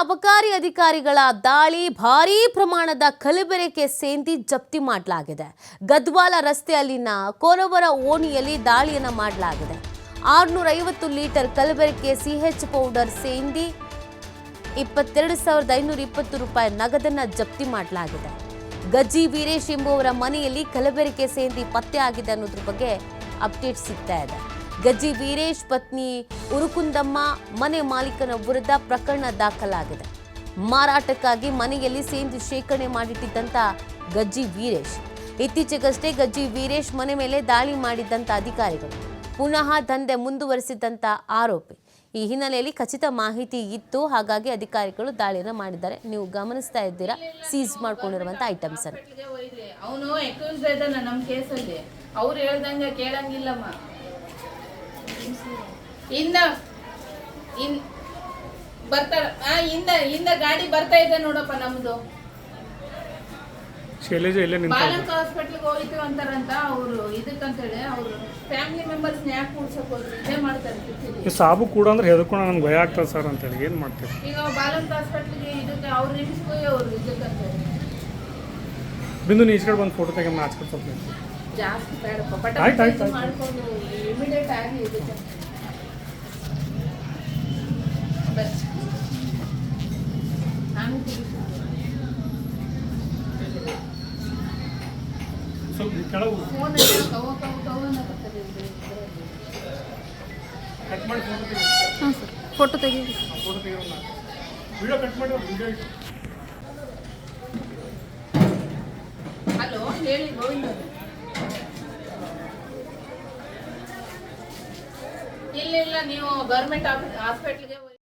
ಅಬಕಾರಿ ಅಧಿಕಾರಿಗಳ ದಾಳಿ ಭಾರೀ ಪ್ರಮಾಣದ ಕಲಬೆರಕೆ ಸೇಂದಿ ಜಪ್ತಿ ಮಾಡಲಾಗಿದೆ. ಗದ್ವಾಲ ರಸ್ತೆಯಲ್ಲಿನ ಕೋರವರ ಓಣಿಯಲ್ಲಿ ದಾಳಿಯನ್ನು ಮಾಡಲಾಗಿದೆ. ಆರುನೂರ ಐವತ್ತು ಲೀಟರ್ ಕಲಬೆರಕೆ ಸಿಎಚ್ ಪೌಡರ್ ಸೇಂದಿ ಇಪ್ಪತ್ತೆರಡು ಸಾವಿರದ ಐನೂರ ಇಪ್ಪತ್ತು ರೂಪಾಯಿ ನಗದನ್ನು ಜಪ್ತಿ ಮಾಡಲಾಗಿದೆ. ಗಜ್ಜಿ ವೀರೇಶ್ ಎಂಬುವರ ಮನೆಯಲ್ಲಿ ಕಲಬೆರಕೆ ಸೇಂದಿ ಪತ್ತೆ ಆಗಿದೆ ಅನ್ನೋದ್ರ ಬಗ್ಗೆ ಅಪ್ಡೇಟ್ ಸಿಗ್ತಾ ಇದೆ. ಗಜ್ಜಿ ವೀರೇಶ್ ಪತ್ನಿ ಉರುಕುಂದಮ್ಮ ಮನೆ ಮಾಲೀಕನ ವಿರುದ್ಧ ಪ್ರಕರಣ ದಾಖಲಾಗಿದೆ. ಮಾರಾಟಕ್ಕಾಗಿ ಮನೆಯಲ್ಲಿ ಸೇಂದು ಶೇಖರಣೆ ಮಾಡಿಟ್ಟಿದ್ದಂತ ಗಜ್ಜಿ ವೀರೇಶ್. ಇತ್ತೀಚೆಗಷ್ಟೇ ಗಜ್ಜಿ ವೀರೇಶ್ ಮನೆ ಮೇಲೆ ದಾಳಿ ಮಾಡಿದ್ದಂತ ಅಧಿಕಾರಿಗಳು. ಪುನಃ ದಂಧೆ ಮುಂದುವರಿಸಿದ್ದಂತ ಆರೋಪಿ. ಈ ಹಿನ್ನೆಲೆಯಲ್ಲಿ ಖಚಿತ ಮಾಹಿತಿ ಇತ್ತು. ಹಾಗಾಗಿ ಅಧಿಕಾರಿಗಳು ದಾಳಿಯನ್ನು ಮಾಡಿದ್ದಾರೆ. ನೀವು ಗಮನಿಸ್ತಾ ಇದ್ದೀರಾ? ಸೀಸ್ ಮಾಡ್ಕೊಂಡಿರುವಂತ ಐಟಮ್ಸ್ ಅನ್ನು. ಅವನು ಇದ್ದಾನ ನಮ್ಮ ಕೇಸಲ್ಲಿ ಅವ್ರು ಹೇಳ್ದಂಗೆ ಕೇಳಂಗಿಲ್ಲಮ್ಮ. ಇಂದ ಇನ್ ಬರ್ತಾ ಆ ಇಂದ ಇಂದ ಗಾಡಿ ಬರ್ತಾ ಇದೆ ನೋಡಪ್ಪ ನಮ್ದು. ಶೈಲೇಜ ಇಲ್ಲೇ ಬಾಲಕ ಹಾಸ್ಪಿಟ್ಲಿಗೆ ಹೋಯ್ತು ಅಂತಾರಂತ ಅವರು ಇದಕ್ಕಂತೇಳಿ ಅವರು ಫ್ಯಾಮಿಲಿ ಮೆಂಬರ್ಸ್ ಯಾಕೆ ಕೂಡ್ಸಕ್ ಹೋದ್ರು? ಇದೇ ಮಾಡ್ತಾರೆ ಈ ಸಾಬು ಕೂಡ ಅಂದ್ರೆ ಹೆದರ್ಕೊಂಡು ನನಗೆ ಭಯ ಆಗ್ತದೆ ಸರ್ ಅಂತೇಳಿ. ಏನು ಮಾಡ್ತೀವಿ ಈಗ ಬಾಲಕ ಹಾಸ್ಪಿಟ್ಲಿಗೆ ಇದಕ್ಕೆ ಅವ್ರು ನಿಲ್ಸ್ಕೊಯ್ ಅವರು ಇದಕ್ಕಂತೇಳಿ. ಬಿಂದು ನೀ ಈಚೆ ಕಡೆ ಬಂದು ಫೋಟೋ ತೆಗೆ ನಾಚ್ಕೊಂಡು ಸ್ವಲ್ಪ. ಜಾಸ್ತಿ ಬೇಡಪ್ಪ. ಪಟ ಆಯ್ತ್ ಆಯ್ತ್. ಆಯ್ತ್. ಮಾಡ್ಕೊಂಡು ಕಟ್ ಮಾಡಿ ತೆಗೆ ಸರ್ ಫೋಟೋ ತೆಗೀರಿ ಫೋಟೋ ತೆಗೆ ವಿಡಿಯೋ ಕಟ್ ಮಾಡಿ ಹಲೋ ಹೇಳಿ ಗೋವಿಂದ ಇಲ್ಲ ಇಲ್ಲ ನೀವು ಗೌರ್ಮೆಂಟ್ ಹಾಸ್ಪಿಟ್ಲಿಗೆ